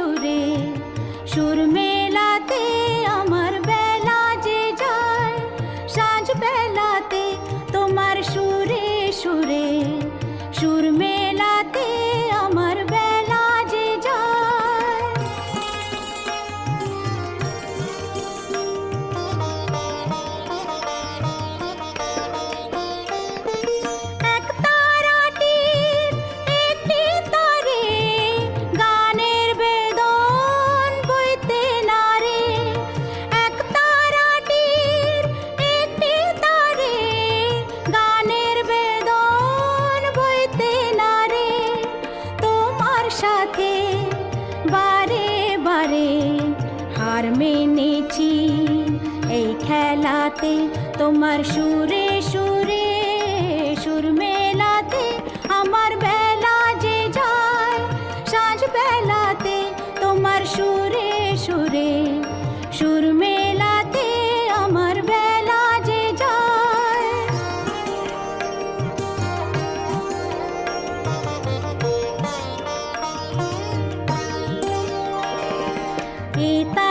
সুরে সুর মেলাতে আমার হার মেনেছি। এই খেলাতে তোমার সুরে সুরে, সুর মেলাতে আমার বেলা যে যায়। সাঁঝ বেলাতে তোমার সুরে সুরে, সুর মেলাতে আমার বেলা যে যায়। এটা